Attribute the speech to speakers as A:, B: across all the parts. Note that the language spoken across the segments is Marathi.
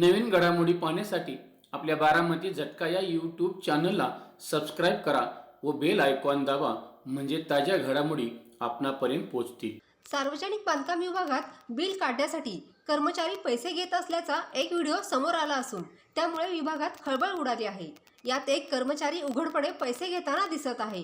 A: नवीन घडामोडी पाहण्यासाठी आपल्या बारामती झटका या यूट्यूब चॅनलला सबस्क्राईब करा व बेल आयकॉन दाबा म्हणजे ताज्या घडामोडी आपणापर्यंत पोहोचतील.
B: सार्वजनिक बांधकाम विभागात बिल काढण्यासाठी कर्मचारी पैसे घेत असल्याचा एक व्हिडिओ समोर आला असून त्यामुळे विभागात खळबळ उडाली आहे. यात एक कर्मचारी उघडपणे पैसे घेताना दिसत आहे.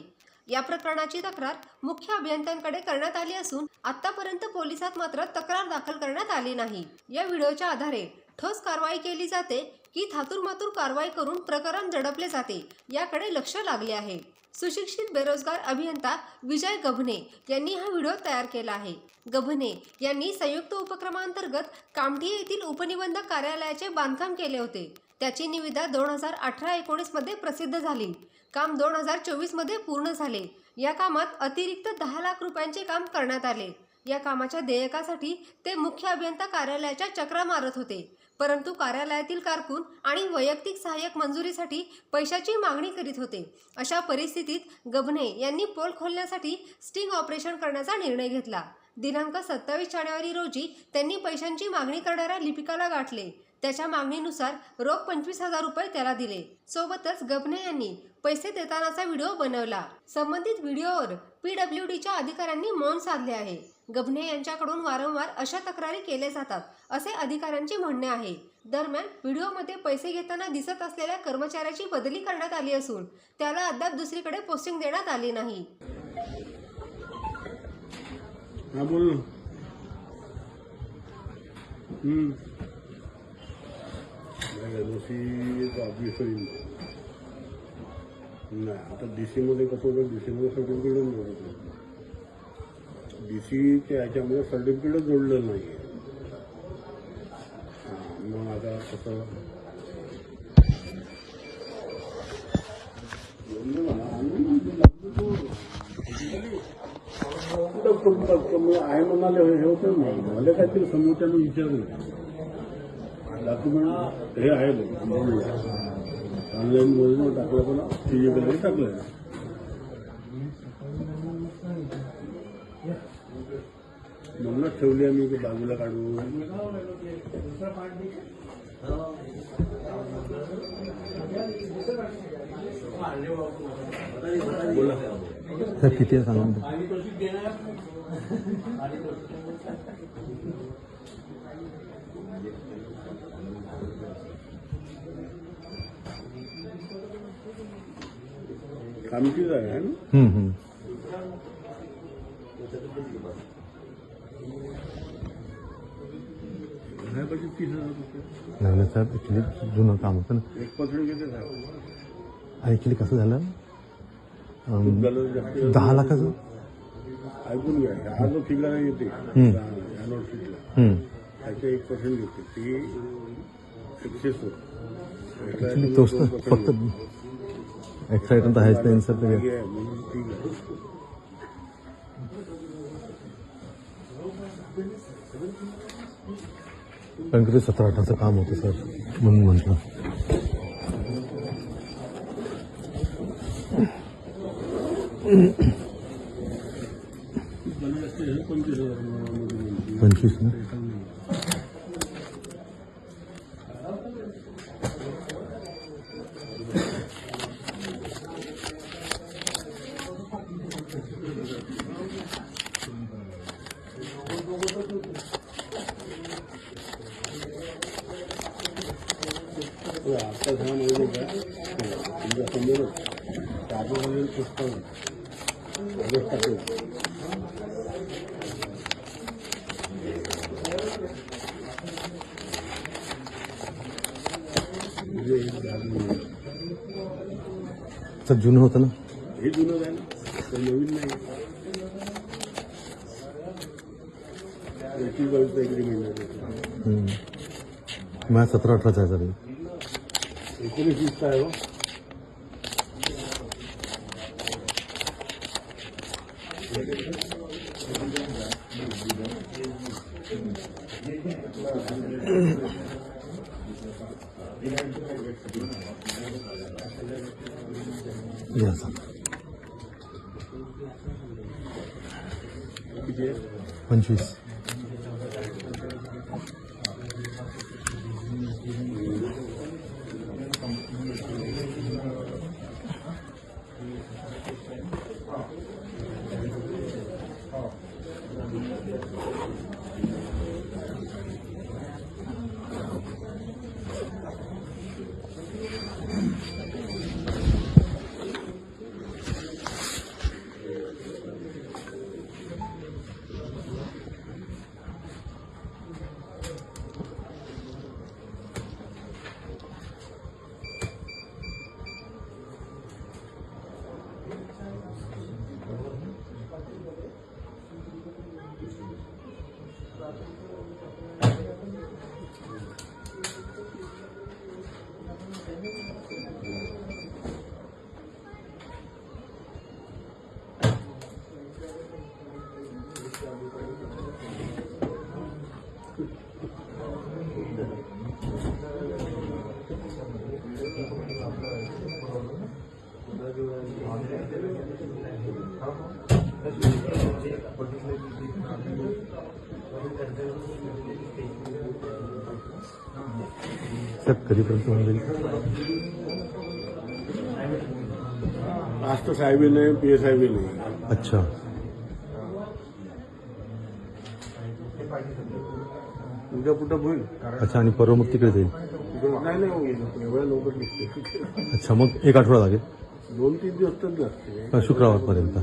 B: या प्रकरणाची तक्रार मुख्य अभियंत्यांकडे करण्यात आली असून आतापर्यंत पोलिसात मात्र तक्रार दाखल करण्यात आली नाही. या व्हिडिओच्या आधारे ठोस कारवाई केली जाते की थातूरमातूर कारवाई करून प्रकरण दडपले जाते याकडे लक्ष लागले आहे. सुशिक्षित बेरोजगार अभियंता विजय गभने यांनी हा व्हिडिओ तयार केला आहे. गभने यांनी संयुक्त उपक्रमांतर्गत कामठी येथील उपनिबंधक कार्यालयाचे बांधकाम केले होते. त्याची निविदा दोन हजार अठरा एकोणीसमध्ये प्रसिद्ध झाली. काम दोन हजार चोवीसमध्ये पूर्ण झाले. या कामात अतिरिक्त दहा लाख रुपयांचे काम करण्यात आले. या कामाच्या देयकासाठी ते मुख्य अभियंता कार्यालयाच्या चक्रा मारत होते. परंतु कार्यालयातील कारकून आणि वैयक्तिक सहाय्यक मंजुरीसाठी पैशाची मागणी करीत होते. अशा परिस्थितीत गभने यांनी पोल खोलण्यासाठी स्टिंग ऑपरेशन करण्याचा निर्णय घेतला. दिनांक सत्तावीस जानेवारी रोजी त्यांनी पैशांची मागणी करणाऱ्या लिपिकाला गाठले. त्याच्या मागणीनुसार रोख पंचवीस हजार रुपये त्याला दिले. सोबतच गबने यांनी पैसे देतानाचा व्हिडिओ बनवला. संबंधित व्हिडिओवर पीडब्ल्यू डीच्या अधिकाऱ्यांनी मौन साधले आहे. गबने यांच्याकडून वारंवार अशा तक्रारी केल्या जातात असे अधिकाऱ्यांचे म्हणणे आहे. दरम्यान व्हिडिओमध्ये पैसे घेताना दिसत असलेल्या कर्मचाऱ्याची बदली करण्यात आली असून त्याला अद्याप दुसरीकडे पोस्टिंग देण्यात आली नाही.
C: बोल हम्म. नाही एनओसी ऑब्विस होईल नाही आता डी सीमध्ये कसं होतं? डी सीमध्ये सर्टिफिकेटच जोडत डी सीच्या ह्याच्यामध्ये सर्टिफिकेटच जोडलं नाही आहे मग आता कसं? आहे म्हणाले हे होतं नाही मला काहीतरी समोरच्यानं विचारलं. डॉक्युमेंट हे आहे ऑनलाईन मध्ये टाकलं पण फिजिकली टाकलं म्हणूनच ठेवली आम्ही की बाजूला काढून. बोला.
D: सर किती आहे सांगा ना.
C: कामचीच आहे है ना
D: हम्म, हम्म.
C: ह्या पाहिजे तीस हजार रुपये
D: नाही नाही साहेब ॲक्च्युली जुनं काम होतं ना
C: एक पर्सेंट घेते साहेब
D: ॲक्च्युली कसं झालं
C: झालं जास्त
D: दहा लाखाचं
C: ऐकून घ्या हा जो फिगर येते. या नोट शीटला
D: हम्म.
C: त्याचे एक पर्सेंट घेते ती
D: तोच फक्त एक्स्ट्रा तर आहेच नाही सर कारण की ते सतरा अठराचं काम होतं सर म्हणून म्हटलं
C: पंचवीस
D: ना.
C: हो, आता झाला माहिती का तुमच्या समोरच कागदावर पुस्तक कागद टाकलं म्हणजे एक झालं.
D: सर जुनं होतं ना?
C: हे जुनं आहे ना तर नवीन नाही. बावीस एग्रीमेंट आहे.
D: हम्म. माझ्या सतरा अठराचं आहे सर
C: एकोणीस वीसचा आहे हो
D: या सर
C: किती आहे
D: पंचवीस প্রাথমিক सर कधीपर्यंत होऊन जाईल?
C: आज तर साहेबी नाही पी एस आय बी नाही.
D: अच्छा.
C: उद्या कुठं होईल.
D: अच्छा आणि परवा मग तिकडे जाईल.
C: नाही नाही एवढ्या लवकर निघते
D: अच्छा मग एक आठवडा लागेल.
C: दोन तीन दिवस तर
D: अ, शुक्रवारपर्यंत.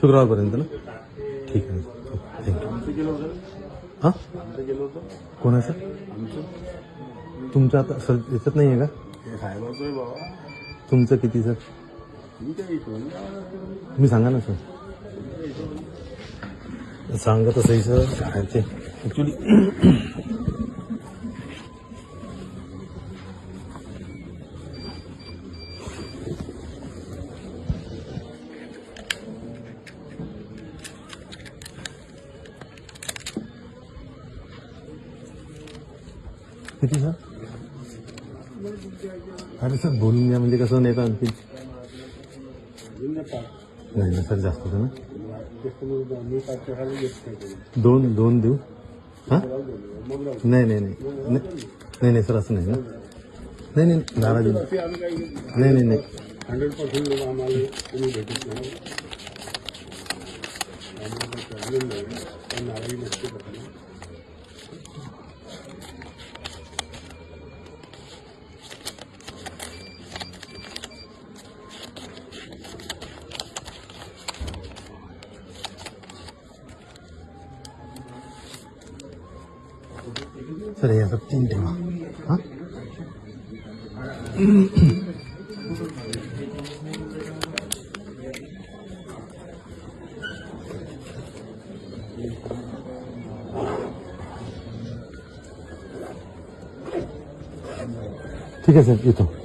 D: शुक्रवारपर्यंत ना? ठीक आहे. थँक्यू. हां? कोणाचं? तुमचं आता सर याच्यात नाही आहे का? तुमचं किती सर? तुम्ही सांगा ना सर. सांगा तसंही सर काय ॲक्च्युली किती सर? अरे सर बोलून घ्या म्हणजे कसं नाही आणखी
C: नाही
D: नाही ना सर जास्त होतं ना. दोन दोन देऊ? हां? नाही नाही नाही. नाही नाही नाही सर असं नाही ना. नाही नाही नाराज नाही नाही नाही नाही.
C: हंड्रेड पर्सेंट लोक आम्हाला तुम्ही भेटत नाही आम्हाला नाराजी नसते करणार
D: सर हे असं तीन ठेवा हां ठीक आहे सर येतो